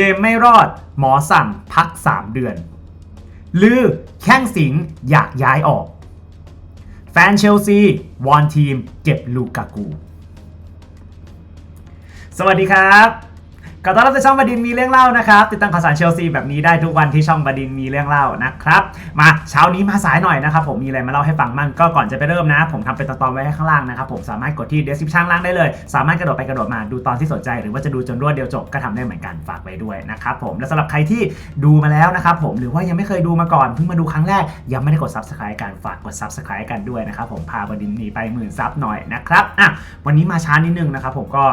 เจมไม่รอด หมอสั่งพัก 3 เดือน ลือแข้งสิงอยากย้ายออก แฟนเชลซี วอนทีมเก็บลูกากู สวัสดีครับ ขอต้อนรับสู่ช่องบดินมีเรื่องเล่านะครับ ติดตามข่าวสารเชลซีแบบนี้ได้ทุกวันที่ช่องบดินมีเรื่องเล่านะครับ มาเช้านี้มาสายหน่อยนะครับ ผมมีอะไรมาเล่าให้ฟังมั่งก็ก่อนจะไปเริ่มนะ ผมทำเป็นตอนๆไว้ให้ข้างล่างนะครับ ผมสามารถกดที่ description ล่างได้เลย สามารถกระโดดไปกระโดดมาดูตอนที่สนใจ หรือว่าจะดูจนรวดเดียวจบก็ทำได้เหมือนกันฝากไว้ด้วยนะครับผมและสำหรับใครที่ดูมาแล้วนะครับผมหรือว่ายังไม่เคยดูมาก่อนเพิ่งมาดูครั้งแรกยังไม่ได้กด subscribe กันฝากกด subscribe กันด้วยนะครับผมพาบดินหนีไปหมื่นซับหน่อยนะครับอะวันนี้มาช้านิดนึงนะครับผมก็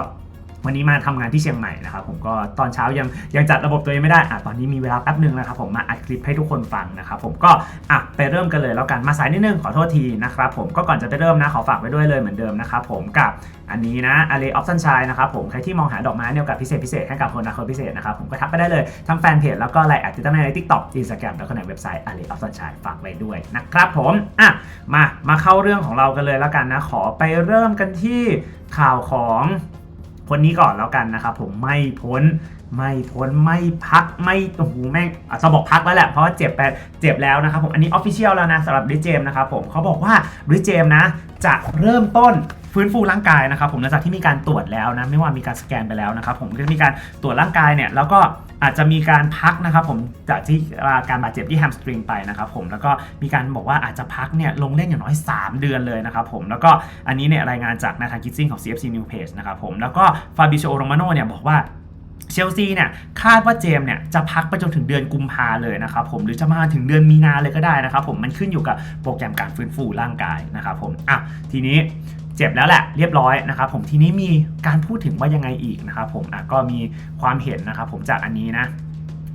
วันนี้มาทำงานที่เชียงใหม่นะครับผมก็ตอนเช้ายังยังจัดระบบตัวเองไม่ได้อะตอนนี้มีเวลาแป๊บหนึ่งนะครับผมมาอัดคลิปให้ทุกคนฟังนะครับผมก็อะไปเริ่มกันเลยแล้วกันมาสายนิดนึงขอโทษทีนะครับผมก็ก่อนจะไปเริ่มนะขอฝากไว้ด้วยเลยเหมือนเดิมนะครับผมกับอันนี้นะอ r เลออฟซันช e นะครับผมใครที่มองหาดอกไม้แนวกับพิเศษพิเศษให้กับคนรักคนพิเศษนะครับผมก็ทักไปได้เลยทั้งแฟนเพจแล้วก็ไลน์แอดติดตั้งในทิกตอกอินสตาแกรมแล้วก็ในเว็บไซต์อ r เลออฟซันช e ฝากไว้ด้วยนะครับผมอะมามาเข้าเรื่องของเรากันเลยแล้วกันนะขอไปเริ่มกันที่ข่าวของ คนนี้ก่อนแล้วกันนะครับผมไม่พ้นไม่พ้นไม่พักไม่โอ้โหแม่งอาจะบอกพักแล้วแหละเพราะว่าเจ็บไปเจ็บแล้วนะครับผมอันนี้ออฟฟิเชียลแล้วนะสำหรับริเจมนะครับผมเขาบอกว่าริเจมนะจะเริ่มต้น ฟื้นฟูร่างกายนะครับผมหลังจากที่มีการตรวจแล้วนะไม่ว่ามีการสแกนไปแล้วนะครับผมก็จะมีการตรวจร่างกายเนี่ยแล้วก็อาจจะมีการพักนะครับผมจากที่การบาดเจ็บที่แฮมสตริงไปนะครับผมแล้วก็มีการบอกว่าอาจจะพักเนี่ยลงเล่นอย่างน้อย 3 เดือนเลยนะครับผมแล้วก็อันนี้เนี่ยรายงานจากนาธานกิซซิงของ CFC New Page นะครับผมแล้วก็ฟาบิโชโรมาโนเนี่ยบอกว่าเชลซีเนี่ยคาดว่าเจมเนี่ยจะพักไปจนถึงเดือนกุมภาเลยนะครับผมหรือจะมาถึงเดือนมีนาเลยก็ได้นะครับผมมันขึ้นอยู่กับโปรแกรมการฟื้นฟูร่างกายนะครับผมอะทีนี้ เจ็บแล้วแหละเรียบร้อยนะครับผมทีนี้มีการพูดถึงว่ายังไงอีกนะครับผมก็มีความเห็นนะครับผมจากอันนี้นะ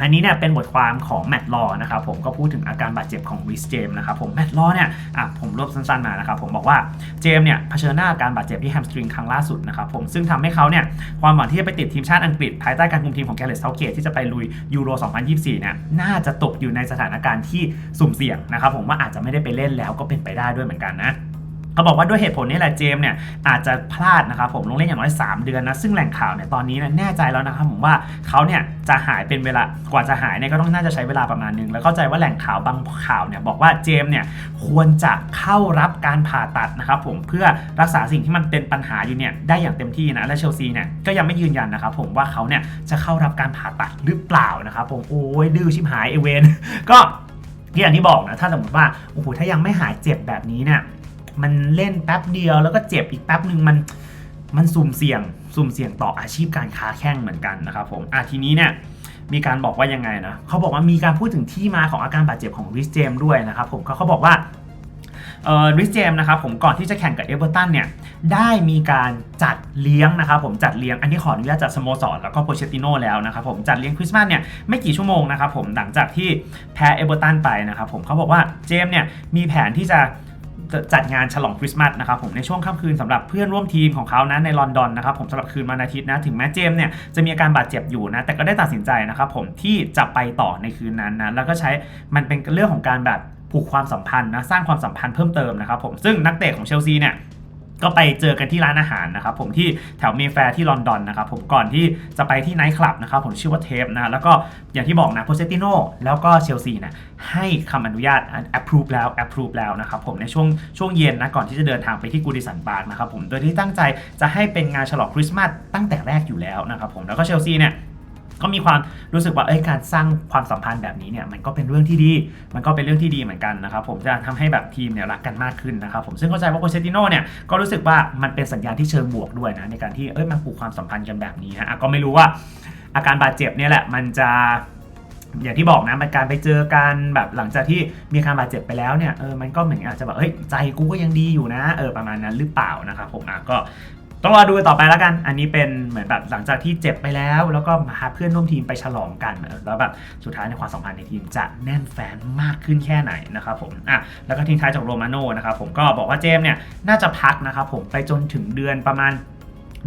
อันนี้เนี่ยเป็นบทความของแมตต์ลอนะครับผมก็พูดถึงอาการบาดเจ็บของริสเจมนะครับผมแมตต์ลอเนี่ยอะผมรวบสั้นๆมานะครับผมบอกว่าเจมเนี่ยเผชิญหน้าอาการบาดเจ็บที่แฮมสตริงครั้งล่าสุดนะครับผมซึ่งทำให้เขาเนี่ยความหวังที่จะไปติดทีมชาติอังกฤษ ภายใต้การคุมทีมของแกเรตเซาเกตที่จะไปลุยยูโร 2024เนี่ยน่าจะตกอยู่ในสถานการณ์ที่สุ่มเสี่ยงนะครับผมว่าอาจจะไม่ได้ไปเล่นแล้วก็เป็นไปได้ด้วยเหมือนกันนะ เขาบอกว่าด้วยเหตุผลนี้แหละเจมส์เนี่ยอาจจะพลาดนะครับผมลงเล่นอย่างน้อย 3 เดือนนะซึ่งแหล่งข่าวเนี่ยตอนนี้เนี่ยแน่ใจแล้วนะครับผมว่าเขาเนี่ยจะหายเป็นเวลากว่าจะหายเนี่ยก็ต้องน่าจะใช้เวลาประมาณนึง แล้วเข้าใจว่าแหล่งข่าวบางข่าวเนี่ยบอกว่าเจมส์เนี่ยควรจะเข้ารับการผ่าตัดนะครับผมเพื่อรักษาสิ่งที่มันเป็นปัญหาอยู่เนี่ยได้อย่างเต็มที่นะและเชลซีเนี่ยก็ยังไม่ยืนยันนะครับผมว่าเขาเนี่ยจะเข้ารับการผ่าตัดหรือเปล่านะครับผมโอ้ยดื้อชิบหายเอเวนก็อย่างที่บอกนะถ้าสมมติว่าโอ้โหถ้ายังไม่หายเจ็บแบบนี้เนี่ย มันเล่นแป๊บเดียวแล้วก็เจ็บอีกแป๊บหนึ่งมันมันสุ่มเสี่ยง สุ่มเสี่ยงต่ออาชีพการค้าแข้งเหมือนกันนะครับผมอะทีนี้เนี่ยมีการบอกว่ายังไงนะเขาบอกว่ามีการพูดถึงที่มาของอาการบาดเจ็บของริสเจมด้วยนะครับผมเขาเขาบอกว่าเอ่อริสเจมนะครับผมก่อนที่จะแข่งกับเอเวอร์ตันเนี่ยได้มีการจัดเลี้ยงนะครับผมจัดเลี้ยงอันนี้ขออนุญาตจากสโมสรแล้วก็โปเชติโนแล้วนะครับผมจัดเลี้ยงคริสต์มาสเนี่ยไม่กี่ชั่วโมงนะครับผมหลังจากที่แพ้เอเวอร์ตันไปนะครับผมเขาบอกว่าเจมเนี่ยมีแผนที่จะ จัดงานฉลองคริสต์มาสนะครับผมในช่วงค่ำคืนสำหรับเพื่อนร่วมทีมของเขานะในลอนดอนนะครับผมสำหรับคืนวันอาทิตย์นะถึงแม้เจมส์เนี่ยจะมีอาการบาดเจ็บอยู่นะแต่ก็ได้ตัดสินใจนะครับผมที่จะไปต่อในคืนนั้นนะแล้วก็ใช้มันเป็นเรื่องของการแบบผูกความสัมพันธ์นะสร้างความสัมพันธ์เพิ่มเติมนะครับผมซึ่งนักเตะของเชลซีเนี่ย ก็ไปเจอกันที่ร้านอาหารนะครับผมที่แถวเมแฟร์ที่ลอนดอนนะครับผมก่อนที่จะไปที่ไนท์คลับนะครับผมชื่อว่าเทปนะแล้วก็อย่างที่บอกนะโพเซติโนแล้วก็เชลซีนะให้คำอนุญาต approve แล้ว approve แล้วนะครับผมในช่วงช่วงเย็นนะก่อนที่จะเดินทางไปที่กูดิสันปาร์กนะครับผมโดยที่ตั้งใจจะให้เป็นงานฉลองคริสต์มาสตั้งแต่แรกอยู่แล้วนะครับผมแล้วก็เชลซีเนี่ย ก็มีความรู้สึกว่าเอ้ยการสร้างความสัมพันธ์แบบนี้เนี่ยมันก็เป็นเรื่องที่ดี มันก็เป็นเรื่องที่ดีเหมือนกันนะครับผมจะทำให้แบบทีมเนี่ยรักกันมากขึ้นนะครับผมซึ่งเข้าใจว่าโคเชติโน่เนี่ยก็รู้สึกว่ามันเป็นสัญญาณที่เชิงบวกด้วยนะในการที่เอ้ยมาผูกความสัมพันธ์กันแบบนี้ฮะก็ไม่รู้ว่าอาการบาดเจ็บเนี่ยแหละมันจะอย่างที่บอกนะมันการไปเจอกันแบบหลังจากที่มีอาการบาดเจ็บไปแล้วเนี่ยเออมันก็เหมือนอาจจะแบบเฮ้ยใจกูก็ยังดีอยู่นะเออประมาณนั้นหรือเปล่านะครับผมอะก็ ต้องรอดูต่อไปแล้วกัน อันนี้เป็นเหมือนแบบหลังจากที่เจ็บไปแล้ว แล้วก็พาเพื่อนร่วมทีมไปฉลองกัน แล้วแบบสุดท้ายในความสัมพันธ์ในทีมจะแน่นแฟนมากขึ้นแค่ไหนนะครับผมอะแล้วก็ทิ้งท้ายจากโรมาโน่นะครับผมก็บอกว่าเจมส์เนี่ยน่าจะพักนะครับผมไปจนถึงเดือนประมาณ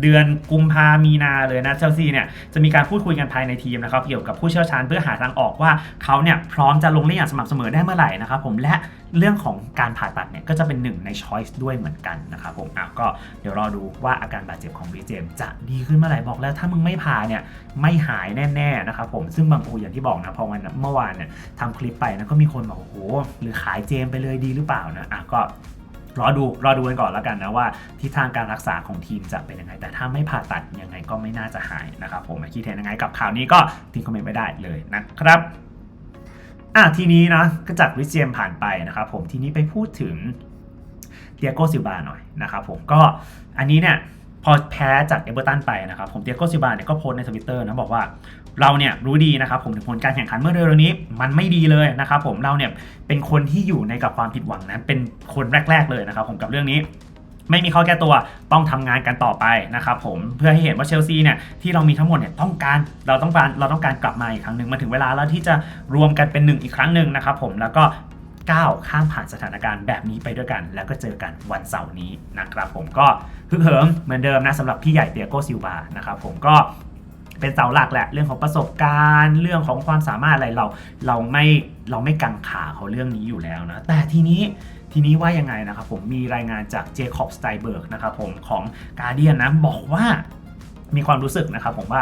เดือนกุมภามีนาเลยนะเชลซีเนี่ยจะมีการพูดคุยกันภายในทีมนะครับเกี่ยวกับผู้เชี่ยวชาญเพื่อหาทางออกว่าเขาเนี่ยพร้อมจะลงเล่นอย่างสม่ำเสมอได้เมื่อไหร่นะครับผมและเรื่องของการผ่าตัดเนี่ยก็จะเป็นหนึ่งในช้อยส์ด้วยเหมือนกันนะครับผมอะก็เดี๋ยวรอดูว่าอาการบาดเจ็บของบริเจมจะดีขึ้นเมื่อไหร่บอกแล้ว ถ้ามึงไม่ผ่าเนี่ยไม่หายแน่ๆนะครับผมซึ่งบางโออย่างที่บอกนะพอวันเมื่อวานเนี่ยทำคลิปไปนะก็มีคนบอกโอ้โหหรือขายเจมไปเลยดีหรือเปล่านะอะก็ รอดูรอดูกันก่อนแล้วกันนะว่าทิศทางการรักษาของทีมจะเป็นยังไง แต่ถ้าไม่ผ่าตัดยังไงก็ไม่น่าจะหายนะครับผมคิดเห็นยังไงกับข่าวนี้ก็ทิ้งคอมเมนต์ไว้ได้เลยนะครับอะทีนี้นะก็จากวิเจียมผ่านไปนะครับผมทีนี้ไปพูดถึงเตียโกซิลบาหน่อยนะครับผมก็อันนี้เนี่ย พอแพ้จากเอเวอร์ตันไปนะครับ ผมเตียโกซิบาเนี่ยก็โพสในทวิตเตอร์นะบอกว่าเราเนี่ยรู้ดีนะครับผมถึงผลการแข่งขันเมื่อเร็วๆนี้ มันไม่ดีเลยนะครับผมเราเนี่ยเป็นคนที่อยู่ในกับความผิดหวังนั้นเป็นคนแรก ๆ เลยนะครับผมกับเรื่องนี้ไม่มีข้อแก้ตัวต้องทำงานกันต่อไปนะครับผมเพื่อให้เห็นว่าเชลซีเนี่ยที่เรามีทั้งหมดเนี่ยต้องการเราต้องการเราต้องการกลับมาอีกครั้งหนึ่งมาถึงเวลาแล้วที่จะรวมกันเป็นหนึ่งอีกครั้งหนึ่งนะครับผมแล้วก็ ก้าวข้ามผ่านสถานการณ์แบบนี้ไปด้วยกัน แล้วก็เจอกันวันเสาร์นี้นะครับผมก็ฮึกเหิมเหมือนเดิมนะสำหรับพี่ใหญ่เตียโกซิลวานะครับผมก็เป็นเสาหลักแหละเรื่องของประสบการณ์เรื่องของความสามารถอะไรเรา เราไม่เราไม่กังขาเขาเรื่องนี้อยู่แล้วนะ แต่ทีนี้ทีนี้ว่ายังไงนะครับผมมีรายงานจากเจคอบสไตเบิร์กนะครับผมของกาเดียนนะบอกว่า มีความรู้สึกนะครับผมว่า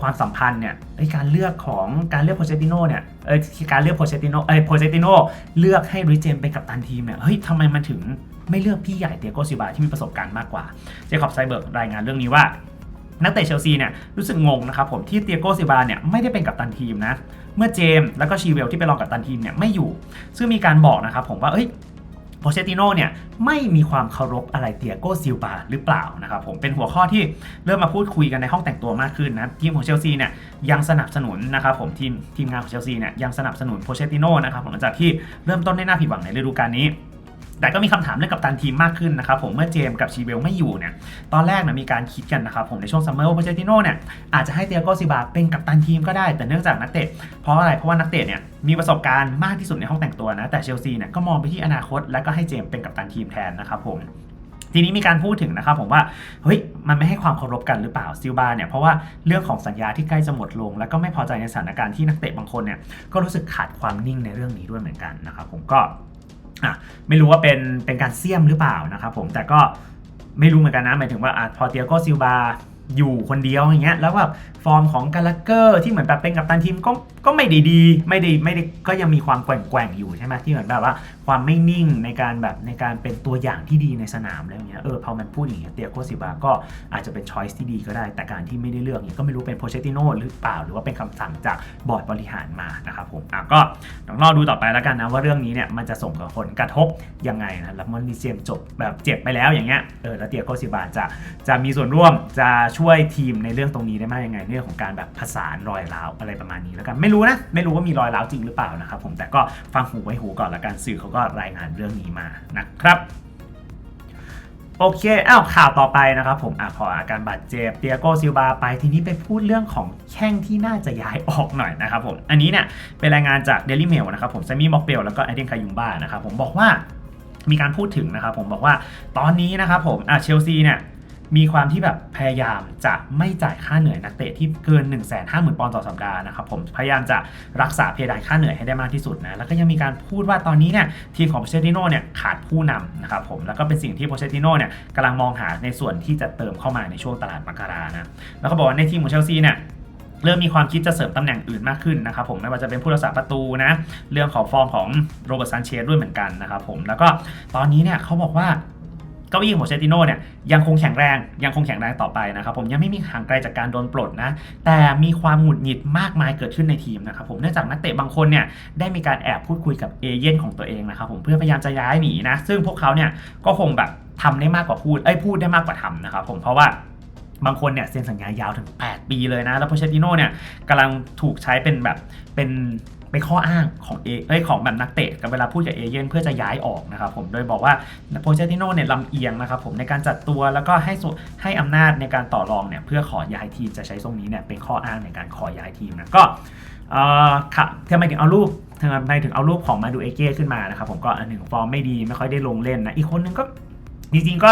ความสัมพันธ์เนี่ยการเลือกของการเลือกโพเชติโนเนี่ยเออการเลือกโพเชติโนเอ้โพเชติโนเลือกให้ริเจมเป็นกัปตันทีมเนี่ยเฮ้ยทำไมมันถึงไม่เลือกพี่ใหญ่เตียโกซิบาที่มีประสบการณ์มากกว่าเจคอบไตเบิร์กรายงานเรื่องนี้ว่านักเตะเชลซีเนี่ยรู้สึกงงนะครับผมที่เตียโกซิบาเนี่ยไม่ได้เป็นกัปตันทีมนะเมื่อเจมส์แล้วก็ชีเวลที่เป็นรองกัปตันทีมเนี่ยไม่อยู่ ซึ่งมีการบอกนะครับผมว่าเอ้ย โพเชติโนเนี่ยไม่มีความเคารพอะไรเตียโกซิลบาหรือเปล่านะครับผมเป็นหัวข้อที่เริ่มมาพูดคุยกันในห้องแต่งตัวมากขึ้นนะทีมของเชลซีเนี่ยยังสนับสนุนนะครับผมทีมทีมงานของเชลซีเนี่ยยังสนับสนุนโพเชติโนนะครับผมหลังจากที่เริ่มต้นได้น่าผิดหวังในฤดูกาลนี้ แต่ก็มีคำถามเรื่องกับตันทีมมากขึ้นนะครับผมเมื่อเจมกับชีเวลไม่อยู่เนี่ยตอนแรกนะมีการคิดกันนะครับผมในช่วงซัมเมอร์ว่าโพเชติโน่เนี่ยอาจจะให้เตียโกซิบาเป็นกัปตันทีมก็ได้ แต่เนื่องจากนักเตะเพราะอะไรเพราะว่านักเตะเนี่ยมีประสบการณ์มากที่สุดในห้องแต่งตัวนะแต่เชลซีเนี่ยก็มองไปที่อนาคต แล้วก็ให้เจมเป็นกัปตันทีมแทนนะครับผมทีนี้มีการพูดถึงนะครับผมว่าเฮ้ยมันไม่ให้ความเคารพกันหรือเปล่าซิลบาเนี่ยเพราะว่าเรื่องของสัญญาที่ใกล้จะหมดลง แล้วก็ไม่พอใจในสถานการณ์ที่นักเตะบางคนเนี่ยก็รู้สึกขาดความนิ่งในเรื่องนี้ด้วยเหมือนกันนะครับผมก็ ไม่รู้ว่าเป็นเป็นการเสี่ยมหรือเปล่านะครับผมแต่ก็ไม่รู้เหมือนกันนะหมายถึงว่าอพอเตียโกซิลบา อยู่คนเดียวอย่างเงี้ยแล้วแบบฟอร์มของกาลาเกอร์ที่เหมือนแบบเป็นกัปตันทีมก็ก็ไม่ได้ดีไม่ได้ไม่ได้ก็ยังมีความแกว่งๆอยู่ใช่ไหมที่เหมือนแบบว่าความไม่นิ่งในการแบบในการเป็นตัวอย่างที่ดีในสนามอะไรอย่างเงี้ยเออพอมันพูดอย่างเงี้ยเตียโกซิบาก็อาจจะเป็นช้อยส์ที่ดีก็ได้ แต่การที่ไม่ได้เลือกเนี่ยก็ไม่รู้เป็นโพเชติโนหรือเปล่า หรือว่าเป็นคำสั่งจากบอร์ดบริหารมานะครับผมอะก็ต้องรอดูต่อไปแล้วกันนะว่าเรื่องนี้เนี่ยมันจะส่งผลกระทบยังไงนะแล้วมันมีเจมจบแบบเจ็บไปแล้วอย่างเงี้ยเออแล้วเตียโกซิบาจะจะมีส่วนร่วมจะช่วยทีมในเรื่องตรงนี้ได้มากยังไง เรื่องของการแบบผสานรอยร้าวอะไรประมาณนี้แล้วกันไม่รู้นะไม่รู้ว่ามีรอยร้าวจริงหรือเปล่านะครับผมแต่ก็ฟังหูไว้หูก่อนละกันสื่อเขาก็รายงานเรื่องนี้มานะครับโอเค อ้าว ข่าวต่อไปนะครับผมอะพออาการบาดเจ็บเตียโกซิลบาไปทีนี้ไปพูดเรื่องของแข้งที่น่าจะย้ายออกหน่อยนะครับผม อันนี้เนี่ยเป็นรายงานจาก Daily Mail นะครับผมซมี่ม็อกเบลแล้วก็ไอเดนคายุมบ้านะครับผมบอกว่ามีการพูดถึงนะครับผมบอกว่าตอนนี้นะครับผมอะเชลซีเนี่ย มีความที่แบบพยายามจะไม่จ่ายค่าเหนื่อยนักเตะที่เกิน 1 5 0 0 0 0 ปอนด์ต่อสัปดาห์นะครับผมพยายามจะรักษาเพดานค่าเหนื่อยให้ได้มากที่สุดนะแล้วก็ยังมีการพูดว่าตอนนี้เนี่ยทีมของโพเชติโน่เนี่ยขาดผู้นำนะครับผมแล้วก็เป็นสิ่งที่โพเชติโน่เนี่ยกำลังมองหาในส่วนที่จะเติมเข้ามาในช่วงตลาดมกรานะแล้วก็บอกว่าในทีมของเชลซีเนี่ยเริ่มมีความคิดจะเสริมตำแหน่งอื่นมากขึ้นนะครับผมไม่ว่าจะเป็นผู้รักษาประตูนะ เรื่องของฟอร์มของโรเบิร์ตซานเชสด้วยเหมือนกันนะครับผมแล้วก็ตอนนี้เนี่ยเขาบอกว่า เก้าอี้ของโพเชติโน่เนี่ยยังคงแข็งแรงยังคงแข็งแรงต่อไปนะครับผมยังไม่มีห่างไกลจากการโดนปลดนะแต่มีความหงุดหงิดมากมายเกิดขึ้นในทีมนะครับผมเนื่องจากนักเตะบางคนเนี่ยได้มีการแอบพูดคุยกับเอเย่นของตัวเองนะครับผมเพื่อพยายามจะย้ายหนีนะซึ่งพวกเขาเนี่ยก็คงแบบทำได้มากกว่าพูดเอ้ยพูดได้มากกว่าทำนะครับผมเพราะว่าบางคนเนี่ยเซ็นสัญญายาวถึง 8 ปีเลยนะ แล้วโพเชติโน่เนี่ยกำลังถูกใช้เป็นแบบเป็น เป็นข้ออ้างของเอเอ้ยของแบบนักเตะกับเวลาพูดกับเอเย่นเพื่อจะย้ายออกนะครับผมโดยบอกว่าโพเชติโน่เนี่ยลำเอียงนะครับผมในการจัดตัวแล้วก็ให้ส่วนให้อำนาจในการต่อรองเนี่ยเพื่อขอย้ายทีมจะใช้ตรงนี้เนี่ยเป็นข้ออ้างในการขอย้ายทีมนะก็เอ่อค่ะทำไมถึงเอารูปทำไมถึงเอารูปของมาดูเอเก้ขึ้นมานะครับผมก็อันหนึ่งฟอร์มไม่ดีไม่ค่อยได้ลงเล่นนะอีกคนนึงก็จริงๆก็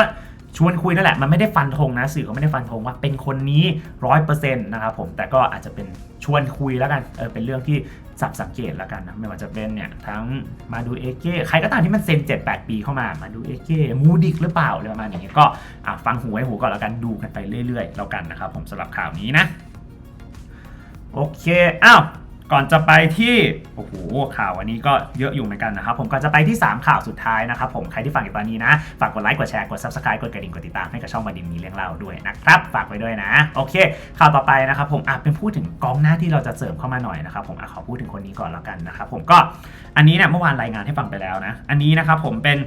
ชวนคุยนั่นแหละมันไม่ได้ฟันธงนะสื่อก็ไม่ได้ฟันธงว่าเป็นคนนี้ร้อยเปอร์เซ็นต์นะครับผมแต่ก็อาจจะเป็นชวนคุยแล้วกันเออเป็นเรื่องที่สับสังเกตแล้วกันนะไม่ว่าจะเป็นเนี่ยทั้งมาดูเอเก้ใครก็ตามที่มันเซ็น 7-8 ปีเข้ามามาดูเอเก้มูดิกหรือเปล่าอะไรประมาณอย่างเงี้ยก็ฟังหูไว้หูก่อนแล้วกันดูกันไปเรื่อยๆแล้วกันนะครับผมสำหรับข่าวนี้นะโอเคอ้าว ก่อนจะไปที่โอ้โหข่าววันนี้ก็เยอะอยู่เหมือนกันนะครับผมก่อนจะไปที่ 3 ข่าวสุดท้ายนะครับผมใครที่ฟังอยู่ตอนนี้นะฝากกดไลค์กดแชร์กด subscribe กดกระดิ่งกดติดตามให้กับช่องบดินมีเรื่องเล่าด้วยนะครับฝากไว้ด้วยนะ โอเค ข่าวต่อไปนะครับผมอะเป็นพูดถึงกองหน้าที่เราจะเสริมเข้ามาหน่อยนะครับผมอะขอพูดถึงคนนี้ก่อนแล้วกันนะครับผมก็อันนี้เนี่ยเมื่อวานรายงานให้ฟังไปแล้วนะอันนี้นะครับผมเป็น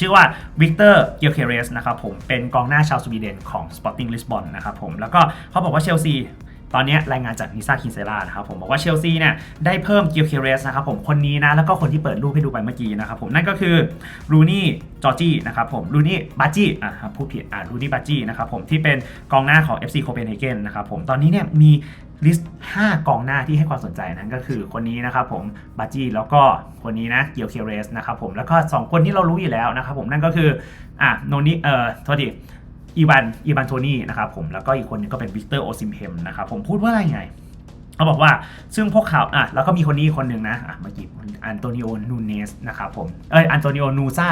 ชื่อว่าวิกเตอร์เกียร์เคเรสนะครับผมเป็นกองหน้าชาวสวีเดนของ Sporting Lisbon นะครับผมแล้วก็เขาบอกว่าเชลซี ตอนนี้รายงานจากนิซาคินเซล่านะครับผมบอกว่าเชลซีเนี่ยได้เพิ่มกียร์เคเรสนะครับผมคนนี้นะแล้วก็คนที่เปิดรูปให้ดูไปเมื่อกี้นะครับผมนั่นก็คือรูนี่จอร์จี้นะครับผมรูนี่บัจจี้อะครับพูดผิดอะรูนี่บัจจี้นะครับผมที่เป็นกองหน้าของ FC Copenhagen นะครับผมตอนนี้เนี่ยมีลิสต์5กองหน้าที่ให้ความสนใจนั้นก็คือคนนี้นะครับผมบัจจี้แล้วก็คนนี้นะเกียวเคเรสนะครับผมแล้วก็ 2 คนที่เรารู้อยู่แล้วนะครับผมนั่นก็คืออะโนนี่เอ่อโทษที อีวานอีวานโทนี่นะครับผมแล้วก็อีกคนนึงก็เป็นวิกเตอร์โอซิมเพมนะครับผมพูดว่าอะไรไงเขาบอกว่าซึ่งพวกเขาอะแล้วก็มีคนนี้คนหนึ่งนะอะเมื่อกี้อันโตนิโอนูเนสนะครับผมเอยอันโตนิโอนูซา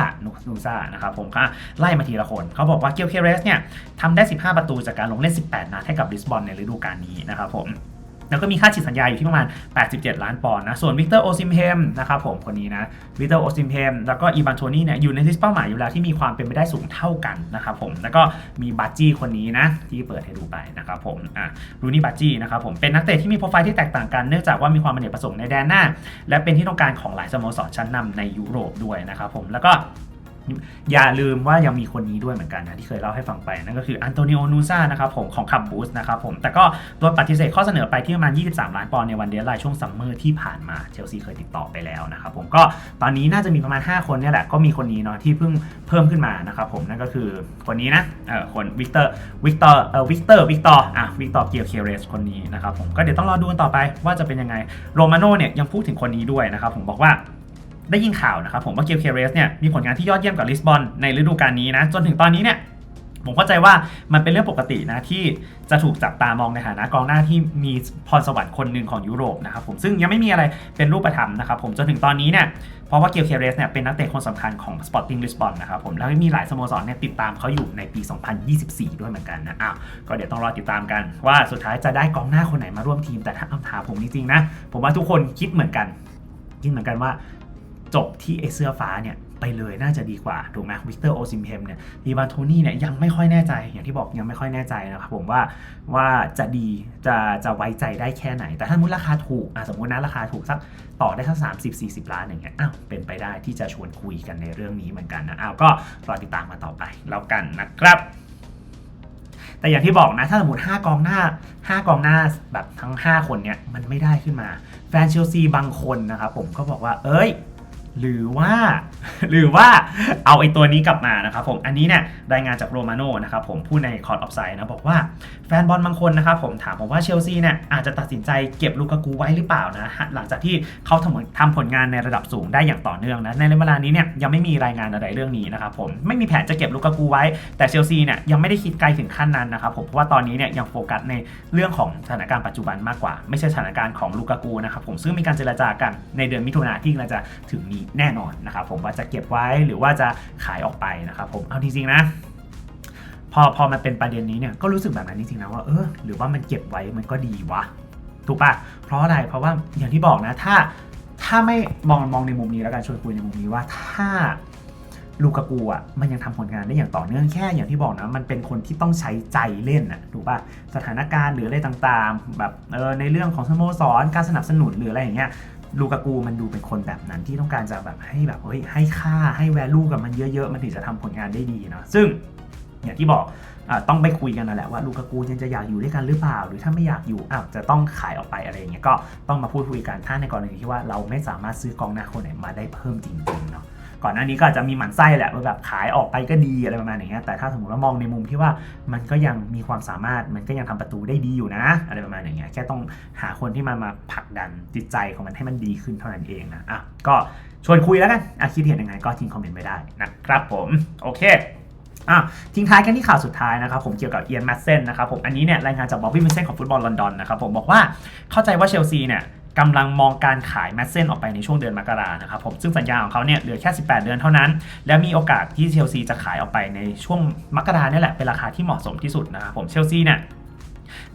นูซานะครับผมก็ไล่มาทีละคน เขาบอกว่าเกียวเคเรสเนี่ยทำได้ 15 ประตูจากการลงเล่น 18 นัดให้กับลิสบอนในฤดูกาลนี้นะครับผม แล้วก็มีค่าฉีดสัญญาอยู่ที่ประมาณ 87 ล้านปอนด์นะ ส่วนวิกเตอร์โอซิมเฮมนะครับผมคนนี้นะ วิกเตอร์โอซิมเฮมแล้วก็อีวานโทนี่เนี่ยอยู่ในลิสต์เป้าหมายอยู่แล้วที่มีความเป็นไปได้สูงเท่ากันนะครับผม แล้วก็มีบัตจี้คนนี้นะ ที่เปิดให้ดูไปนะครับผม อะรูนี่บัตจี้นะครับผม เป็นนักเตะที่มีโปรไฟล์ที่แตกต่างกัน เนื่องจากว่ามีความเป็นเอกประสงค์ในแดนหน้า และเป็นที่ต้องการของหลายสโมสรชั้นนำในยุโรปด้วยนะครับผม แล้วก็ อย่าลืมว่ายังมีคนนี้ด้วยเหมือนกันนะที่เคยเล่าให้ฟังไป นั่นก็คืออันโตนิโอนูซานะครับผมของคับบูสนะครับผมแต่ก็โดนปฏิเสธข้อเสนอไปที่ประมาณ 23 ล้านปอนด์ในวันเดลไลน์ช่วงซัมเมอร์ที่ผ่านมาเชลซีเคยติดต่อไปแล้วนะครับผมก็ตอนนี้น่าจะมีประมาณ 5 คนเนี่ยแหละก็มีคนนี้เนาะที่เพิ่งเพิ่มขึ้นมานะครับผมนั่นก็คือคนนี้นะเออคนวิกเตอร์วิกเตอร์เออวิกเตอร์วิกตอร์อะวิกตอร์เกียร์เคเรสคนนี้นะครับผมก็เดี๋ยวต้องรอดูกันต่อไปว่าจะเป็นยังไงโรมาโน่เนี่ยยังพูดถึงคนนี้ด้วยนะครับผมบอกว่า ได้ยินข่าวนะครับผมว่าเกียวเคเรสเนี่ยมีผลงานที่ยอดเยี่ยมกับลิสบอนในฤดูกาลนี้นะ จนถึงตอนนี้เนี่ยผมเข้าใจว่ามันเป็นเรื่องปกตินะที่จะถูกจับตามองในฐานะกองหน้าที่มีพรสวรรค์คนหนึ่งของยุโรปนะครับผมซึ่งยังไม่มีอะไรเป็นรูปธรรมนะครับผมจนถึงตอนนี้เนี่ยเพราะว่าเกียวเคเรสเนี่ยเป็นนักเตะคนสำคัญของ Sporting Lisbon นะครับผมแล้วมีหลายสโมสรเนี่ยติดตามเขาอยู่ในปี 2024 ด้วยเหมือนกันนะอ้าวก็เดี๋ยวต้องรอติดตามกัน ว่าสุดท้ายจะได้กองหน้าคนไหนมาร่วมทีมแต่ถ้าคำถามผมจริงๆนะผมว่าทุกคนคิดเหมือนกันคิดเหมือนกันว่า จบที่ไอเสื้อฟ้าเนี่ยไปเลยน่าจะดีกว่าถูกไหมวิกเตอร์โอซิมเพมเนี่ยอีวานโทนี่เนี่ยยังไม่ค่อยแน่ใจ อย่างที่บอกยังไม่ค่อยแน่ใจนะครับผมว่าว่าจะดีจะจะไว้ใจได้แค่ไหน แต่ถ้ามูลราคาถูกอะสมมตินะราคาถูกสักต่อได้สักสามสิบสี่สิบล้านอย่างเงี้ยอ้าวเป็นไปได้ที่จะชวนคุยกันในเรื่องนี้เหมือนกันนะอ้าวก็รอติดตามมาต่อไปแล้วกันนะครับแต่อย่างที่บอกนะ ถ้าสมมติ 5 กองหน้า 5 กองหน้าแบบทั้ง 5 คนเนี้ยมันไม่ได้ขึ้นมา แฟนเชลซีบางคนนะครับผมก็บอกว่าเอ้ย หรือว่า หรือว่าเอาไอ้ตัวนี้กลับมานะครับผมอันนี้เนี่ยรายงานจากโรมาโน่นะครับผมผู้ในคอร์ดออฟไซด์นะบอกว่าแฟนบอลบางคนนะครับผมถามผมว่าเชลซีเนี่ยอาจจะตัดสินใจเก็บลูกากูไว้หรือเปล่านะหลังจากที่เขาทำผลทำผลงานในระดับสูงได้อย่างต่อเนื่องนะในเวลานี้เนี่ยยังไม่มีรายงานอะไรเรื่องนี้นะครับผมไม่มีแผนจะเก็บลูกากูไว้ แต่เชลซีเนี่ยยังไม่ได้คิดไกลถึงขั้นนั้นนะครับผมเพราะว่าตอนนี้เนี่ยยังโฟกัสในเรื่องของสถานการณ์ปัจจุบันมากกว่า ไม่ใช่สถานการณ์ของลูกากูนะครับผมซึ่งมีการเจรจากันในเดือนมิถุนาที่กำลังจะถึงนี้แน่นอนนะครับผมว่าจะเก็บไว้หรือว่าจะขายออกไปนะครับผมเอาจริงๆนะพอพอมันเป็นประเด็นนี้เนี่ยก็รู้สึกแบบนั้นจริงๆนะว่าเออหรือว่ามันเก็บไว้มันก็ดีวะถูกปะเพราะอะไรเพราะว่าอย่างที่บอกนะถ้าถ้าไม่มองมองในมุมนี้แล้วกันชวนคุยในมุมนี้ว่าถ้าลูกากูอะมันยังทำผลงานได้อย่างต่อเนื่องแค่อย่างที่บอกนะมันเป็นคนที่ต้องใช้ใจเล่นน่ะถูกปะสถานการณ์หรืออะไรต่างๆ แบบเออในเรื่องของสโมสรการสนับสนุนหรืออะไรอย่างเงี้ย ลูกากูมันดูเป็นคนแบบนั้นที่ต้องการจะแบบให้แบบเฮ้ยให้ค่าให้แวลูกับมันเยอะๆ มันถึงจะทำผลงานได้ดีเนาะซึ่งอย่างที่บอกอต้องไปคุยกันนั่นแหละว่าลูกากูยังจะอยากอยู่ด้วยกันหรือเปล่า หรือถ้าไม่อยากอยู่อ้าวจะต้องขายออกไปอะไรอย่างเงี้ยก็ต้องมาพูดคุยกันถ้าในกรณีที่ว่าเราไม่สามารถซื้อกองหน้าคนไหนมาได้เพิ่มจริงๆเนาะ ก่อนหน้านี้ก็อาจจะมีหมันไส้แหละว่าแบบขายออกไปก็ดีอะไรประมาณอย่างเงี้ยแต่ถ้าสมมติว่ามองในมุมที่ว่ามันก็ยังมีความสามารถมันก็ยังทำประตูได้ดีอยู่นะ อะไรประมาณอย่างเงี้ยแค่ต้องหาคนที่มามาผลักดันจิตใจของมันให้มันดีขึ้นเท่านั้นเองนะอะก็ชวนคุยแล้วกันอะคิดเห็นยังไงก็ทิ้งคอมเมนต์ไว้ได้นะครับผมโอเคอะทิ้งท้ายกันที่ข่าวสุดท้ายนะครับผมเกี่ยวกับเอียนแมสเซนนะครับผมอันนี้เนี่ยรายงานจากบ๊อบบี้มสเซนของฟุตบอลลอนดอนนะครับผมบอกว่าเข้าใจว่าเชลซีเนี่ย กำลังมองการขายแมสเซนออกไปในช่วงเดือนมกรานะครับผมซึ่งสัญญาของเขาเนี่ยเหลือแค่ 18 เดือนเท่านั้น และมีโอกาสที่เชลซีจะขายออกไปในช่วงมกราเนี่ยแหละเป็นราคาที่เหมาะสมที่สุดนะครับผมเชลซีเนี่ย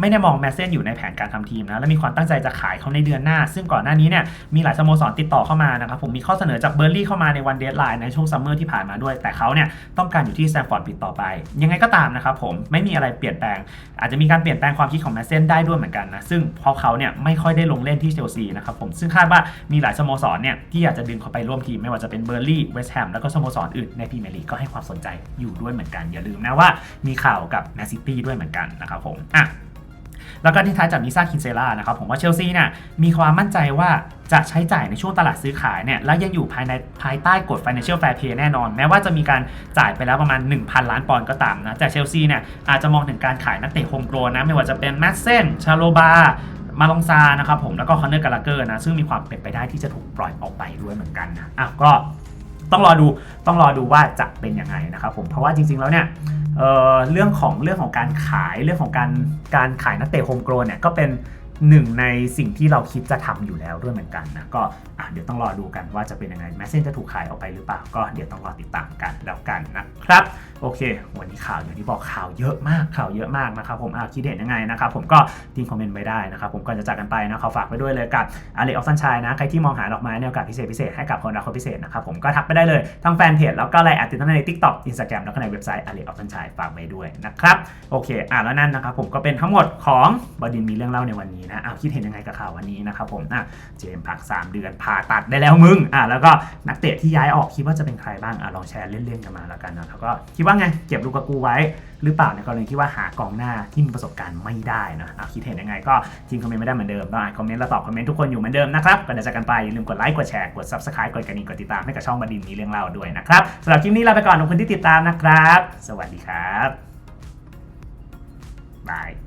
ไม่ได้มองแมสเซนอยู่ในแผนการทำทีมนะและมีความตั้งใจจะขายเขาในเดือนหน้า ซึ่งก่อนหน้านี้เนี่ยมีหลายสโมสรติดต่อเข้ามานะครับผมมีข้อเสนอจากเบอร์ลี่เข้ามาในวันเดทไลน์ในช่วงซัมเมอร์ที่ผ่านมาด้วย แต่เขาเนี่ยต้องการอยู่ที่แซมฟอร์ดปิดต่อไป ยังไงก็ตามนะครับผมไม่มีอะไรเปลี่ยนแปลง อาจจะมีการเปลี่ยนแปลงความคิดของแมสเซนได้ด้วยเหมือนกันนะซึ่งเพราะเขาเนี่ยไม่ค่อยได้ลงเล่นที่เชลซีนะครับผมซึ่งคาดว่ามีหลายสโมสรเนี่ยที่อยากจะดึงเขาไปร่วมทีมไม่ว่าจะเป็นเบอร์ลี่เวสต์แฮมแล้วก็สโมสรอื่นในพรีเมียร์ลีกก็ให้ความสนใจอยู่ด้วยเหมือนกัน อย่าลืมนะว่ามีข่าวกับแมนซิตี้ด้วยเหมือนกันนะครับผมอะ แล้วก็ที่ท้ายจากมิซาคินเซล่านะครับผมว่าเชลซีเนี่ยมีความมั่นใจว่าจะใช้จ่ายในช่วงตลาดซื้อขายเนี่ยและยังอยู่ภายในภายใต้กฎ Financial Fair Play แน่นอน แม้ว่าจะมีการจ่ายไปแล้วประมาณ 1,000 ล้านปอนด์ก็ตามนะแต่เชลซีเนี่ยอาจจะมองถึงการขายนักเตะโฮมโกรนนะไม่ว่าจะเป็นแมสเซนชาโลบามาลองซานะครับผมแล้วก็คอนเนอร์กาลาเกอร์นะซึ่งมีความเป็นไปได้ที่จะถูกปล่อยออกไปด้วยเหมือนกันนะอะก็ ต้องรอดูต้องรอดูว่าจะเป็นยังไงนะครับผมเพราะว่าจริง ๆ แล้วเนี่ยเเรื่องของเรื่องของการขายเรื่องของการการขายนักเตะโฮมโกรนเนี่ยก็เป็นหนึ่งในสิ่งที่เราคิดจะทำอยู่แล้วด้วยเหมือนกันนะก็ะเดี๋ยวต้องรอดูกันว่าจะเป็นยังไงแมสเซนจะถูกขายออกไปหรือเปล่า ก็เดี๋ยวต้องรอติดตามกันแล้วกันนะครับ โอเค วันนี้ข่าวอย่างที่บอกข่าวเยอะมากข่าวเยอะมากนะครับผมอะคิดเห็นยังไงนะครับผมก็ทิ้งคอมเมนต์ไว้ได้นะครับผมก่อนจะจากกันไปนะขอฝากไว้ด้วยเลยกับอเล็กออฟซันชัยนะใครที่มองหาดอกไม้ในโอกาสพิเศษพิเศษให้กับคนรักคนพิเศษนะครับผมก็ทักไปได้เลยทางแฟนเพจแล้วก็ไลน์แอดติดตั้งใน TikTok Instagram แล้วก็ในเว็บไซต์ a l e x o f f u n c h a i ฝากไว้ด้วยนะครับโอเคอะแล้วนั่นนะครับผมก็เป็นทั้งหมดของบดินมีเรื่องเล่าในวันนี้นะอะคิดเห็นยังไงกับข่าววันนี้นะครับผมอะเจมส์พัก 3 เดือนผ่าตัดได้แล้วมึงอะแล้วก็นักเตะที่ย้ายออกคิดว่าจะเป็นใครบ้างอะลองแชร์เล่นๆกันมาแล้วกันนะแล้วก็คิดว่าไง เก็บลูกกากูไว้ หรือเปล่าในกรณีที่ว่าหากองหน้าที่มีประสบการณ์ไม่ได้นะอะคิดเห็นยังไงก็ทิ้งคอมเมนต์ไม่ได้เหมือนเดิมต้องอ่านคอมเมนต์และตอบคอมเมนต์ทุกคนอยู่เหมือนเดิมนะครับก่อนจะจากกันไปอย่าลืมกดไลค์กดแชร์กด s u b สไครต์กดกระดิ่งกดติดตามให้กับช่องบดินมีเรื่องเล่าด้วยนะครับสำหรับคลิปนี้ลาไปก่อนขอบคุณที่ติดตามนะครับ สวัสดีครับบาย